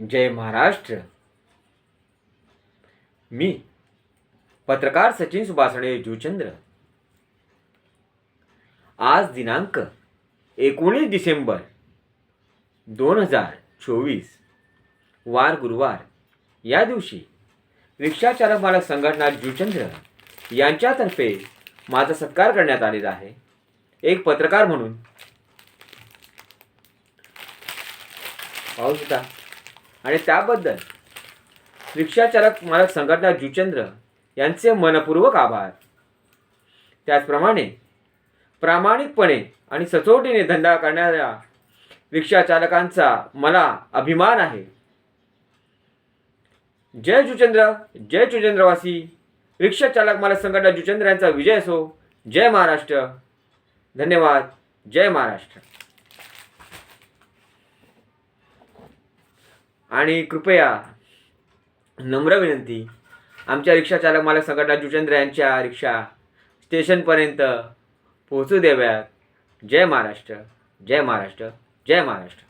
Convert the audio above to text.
जय महाराष्ट्र. मी पत्रकार सचिन सुभाषणे जुचंद्र आज दिनांक एकोणीस डिसेंबर दोन हजार चोवीस वार गुरुवार. या दिवशी रिक्षाचालक मालक संघटना जुचंद्र यांच्यातर्फे माझा सत्कार करण्यात आलेला आहे. एक पत्रकार म्हणून. पाहू सुद्धा आणि त्याबद्दल रिक्षाचालक मालक संघटना जुचंद्र यांचे मनपूर्वक आभार. त्याचप्रमाणे प्रामाणिकपणे आणि सचोटीने धंदा करणाऱ्या रिक्षाचालकांचा मला अभिमान आहे. जय जुचंद्र जय जुचंद्रवासी. रिक्षाचालक मालक संघटना जुचंद्र यांचा विजय असो. जय महाराष्ट्र. धन्यवाद. जय महाराष्ट्र. आणि कृपया नम्र विनंती. आमच्या रिक्षा चालक मालक संघटना जुचंद्र यांच्या रिक्षा स्टेशनपर्यंत पोहोचू द्याव्यात जय महाराष्ट्र जय महाराष्ट्र जय महाराष्ट्र.